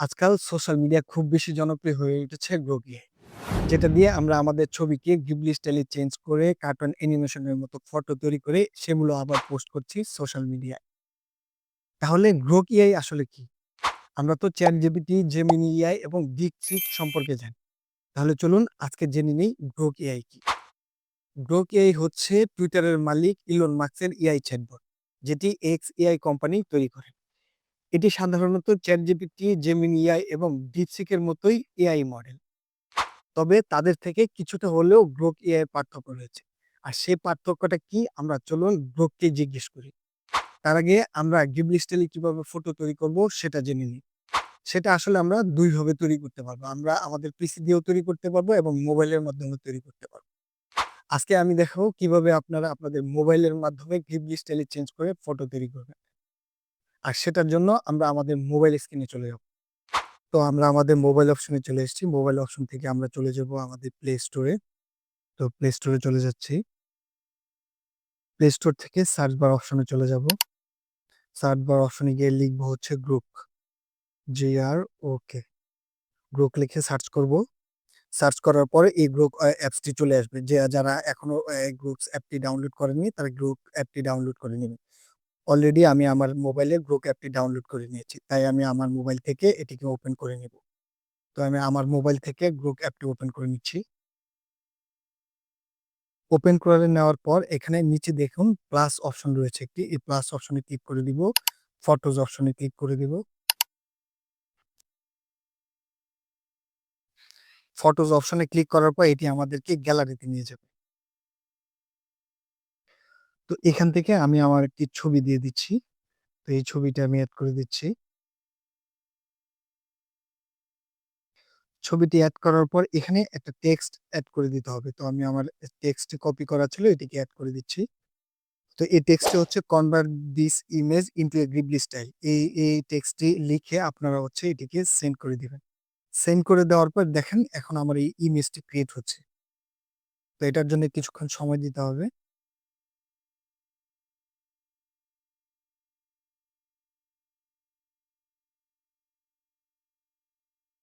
আজকাল social media খুব বেশি জনপ্রিয় হয়ে উঠেছে এআই। যেটা দিয়ে আমরা আমাদের ছবিকে গিবলি স্টাইলে চেঞ্জ করে কার্টুন অ্যানিমেশনের মতো ফটো তৈরি করে সেগুলো আবার পোস্ট করছি সোশ্যাল মিডিয়ায়। তাহলে গ্রোক এআই আসলে কি? আমরা তো ChatGPT, Gemini এআই এবং DeepSeek সম্পর্কে জানি। তাহলে চলুন আজকে জেনে নেই গ্রোক কি? গ্রোক হচ্ছে টুইটারের মালিক ইলন মাস্কের এআই চ্যাটবট, যেটি এক্স এআই কোম্পানি তৈরি করে। এটি সাধারণত ChatGPT, Gemini এআই এবং DeepSeek এর মতোই এআই মডেল। তবে তাদের থেকে কিছুটা হলেও গ্রোক এআই পার্থক্য রয়েছে। আর সেই পার্থক্যটা কি? আমরা চলুন গ্রোককে জিজ্ঞেস করি। তার আগে আমরা গিবলি স্টাইলে কীভাবে ফটো তৈরি করব সেটা জেনে নিই। সেটা আসলে আমরা ২ ভাবে তৈরি করতে পারব। আমরা আমাদের পিসি দিয়েও তৈরি করতে পারব এবং মোবাইলের মাধ্যমেও তৈরি করতে পারব। আজকে আমি দেখাবো কীভাবে আপনারা আপনাদের মোবাইলের মাধ্যমে গিবলি স্টাইলে চেঞ্জ করে ফটো তৈরি করবেন। আর সেটার জন্য আমরা আমাদের মোবাইল স্ক্রিনে চলে যাব। তো আমরা আমাদের মোবাইল অপশনে চলে এসেছি। মোবাইল অপশন থেকে আমরা চলে যাব আমাদের প্লে স্টোরে। তো প্লে স্টোরে চলে যাচ্ছি। প্লে স্টোর থেকে সার্চ বার অপশনে চলে যাব। সার্চ বার অপশনে গিয়ে লিখব হচ্ছে গ্রুক। জি-আর-ও-কে। গ্রুক লিখে সার্চ করব। সার্চ করার পরে এই গ্রুক আ অ্যাপসটি চলে আসবে। যে যারা এখনও গ্রুপস অ্যাপটি ডাউনলোড করেননি, তারা গ্রুপ অ্যাপটি ডাউনলোড করে নিবেন। অলরেডি আমি আমার মোবাইলের গ্রুক অ্যাপটি ডাউনলোড করে নিয়েছি। তাই আমি আমার মোবাইল থেকে এটিকে ওপেন করে নিব। তো আমি আমার মোবাইল থেকে গ্রুক অ্যাপটি ওপেন করে নিচ্ছি। ওপেন করে নেওয়ার পর এখানে নিচে দেখুন প্লাস অপশন রয়েছে একটি। এই প্লাস অপশনে ক্লিক করে দিব। ফটোস অপশনে ক্লিক করে দিব। ফটোস অপশনে ক্লিক করার পর এটি আমাদেরকে গ্যালারিতে নিয়ে যাবে। তো এখান থেকে আমি আমার একটি ছবি দিয়ে দিচ্ছি। তো এই ছবিটা আমি অ্যাড করে দিচ্ছি। ছবিটি অ্যাড করার পর এখানে একটা টেক্সট অ্যাড করে দিতে হবে। তো আমি আমার টেক্সট কপি করা ছিল, এটিকে অ্যাড করে দিচ্ছি। তো এই টেক্সটে হচ্ছে convert this image into a Ghibli style. এই এই টেক্সটটি লিখে আপনারা হচ্ছে এটিকে সেন্ড করে দিবেন। সেন্ড করে দেওয়ার পর দেখেন এখন আমার এই ইমেজটি ক্রিয়েট হচ্ছে। তো এটার জন্য কিছুক্ষণ সময় দিতে হবে।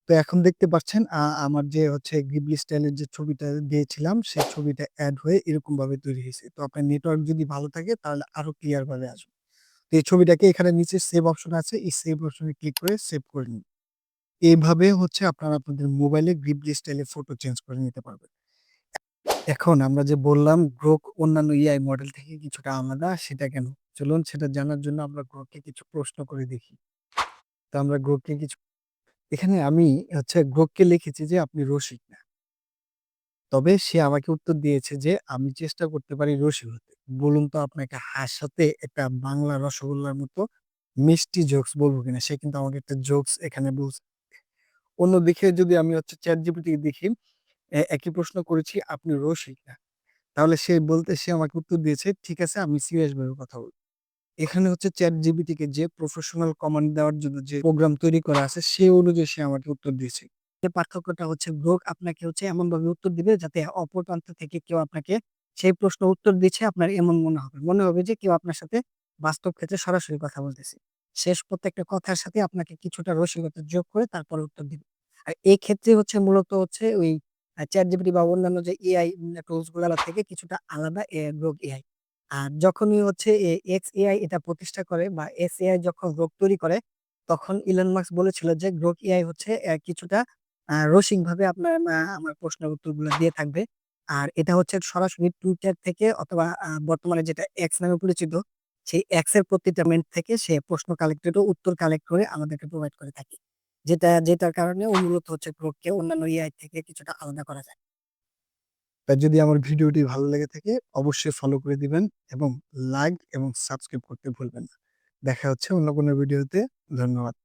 তো এখন দেখতে পাচ্ছেন আমার যে হচ্ছে গিবলি স্টাইলের যে ছবিটা দিয়েছিলাম, সেই ছবিটা অ্যাড হয়ে এরকম ভাবে তৈরি হয়েছে। তো আপনার নেটওয়ার্ক যদি ভালো থাকে, তাহলে আরও ক্লিয়ার ভাবে আসবে। তো এই ছবিটাকে এখানে নিচে সেভ অপশন আছে। এই সেভ অপশনে ক্লিক করে সেভ করে নিন। এইভাবে হচ্ছে আপনারা আপনাদের মোবাইলে গিবলি স্টাইলে ফটো চেঞ্জ করে নিতে পারবেন। এখন আমরা যে বললাম গ্রোক অন্যান্য এআই মডেল থেকে কিছুটা আলাদা, সেটা কেন? চলুন সেটা জানার জন্য আমরা গ্রোককে কিছু প্রশ্ন করে দেখি। তো আমরা গ্রোককে কিছু এখানে আমি হচ্ছে গ্রোককে লিখেছি যে, আপনি রসিক না। তবে সে আমাকে উত্তর দিয়েছে যে, আমি চেষ্টা করতে পারি রসিক হতে। বলুন তো আপনাকে হাসাতে একটা বাংলা রসগোল্লার মতো মিষ্টি জোকস বলব কিনা? সে কিন্তু আমাকে একটা জোকস এখানে বলছে। অন্যদিকে যদি আমি হচ্ছে ChatGPT কে দেখি একই প্রশ্ন করেছি, আপনি রসিক না। তাহলে সে বলতে, সে আমাকে উত্তর দিয়েছে, ঠিক আছে, আমি সিরিয়াস ভাবে কথা বলব। এখানে হচ্ছে ChatGPT কে যে প্রফেশনাল কমান্ড দেওয়ার জন্য যে প্রোগ্রাম তৈরি করা আছে, সে অনুযায়ী সে আমাকে উত্তর দিয়েছে। পার্থক্যটা হচ্ছে গ্রোক আপনাকে হচ্ছে এমনভাবে উত্তর দিবে যাতে অপর প্রান্ত থেকে কেউ আপনাকে সেই প্রশ্ন উত্তর দিচ্ছে, আপনার এমন মনে হবে। মনে হবে যে কেউ আপনার সাথে বাস্তব ক্ষেত্রে সরাসরি কথা বলতেছে। শেষ প্রত্যেকটা কথার সাথে আপনাকে কিছুটা রসিকতা যোগ করে তারপরে উত্তর দিবে। আর এই ক্ষেত্রে হচ্ছে মূলত হচ্ছে ওই চ্যাট ChatGPT বা অন্যান্য যে এআই টুলসগুলার থেকে কিছুটা আলাদা, এ গ্রোক এআই। আর যখনই হচ্ছে এক্স এআই এটা প্রতিষ্ঠা করে বা এক্স এআই যখন গ্রোক তৈরি করে, তখন ইলন মাস্ক বলেছিল যে গ্রোক এআই হচ্ছে কিছুটা, আ রসিকভাবে আপনার আমার প্রশ্নের উত্তরগুলো দিয়ে থাকবে। আর এটা হচ্ছে সরাসরি টুইটার থেকে অথবা বর্তমানে যেটা এক্স নামে পরিচিত, সেই এক্সের প্রতিটা মেন্ট থেকে সে প্রশ্ন কালেক্টেড ও উত্তর কালেক্ট করে আমাদেরকে প্রোভাইড করে থাকে। যেটা, যেটার কারণে মূলত হচ্ছে গ্রোককে অন্যান্য এআই থেকে কিছুটা আলাদা করা যায়। আর যদি আমার ভিডিওটি ভালো লেগে থাকে, অবশ্যই ফলো করে দিবেন এবং লাইক এবং সাবস্ক্রাইব করতে ভুলবেন না। দেখা হচ্ছে অন্য কোনো ভিডিওতে। ধন্যবাদ।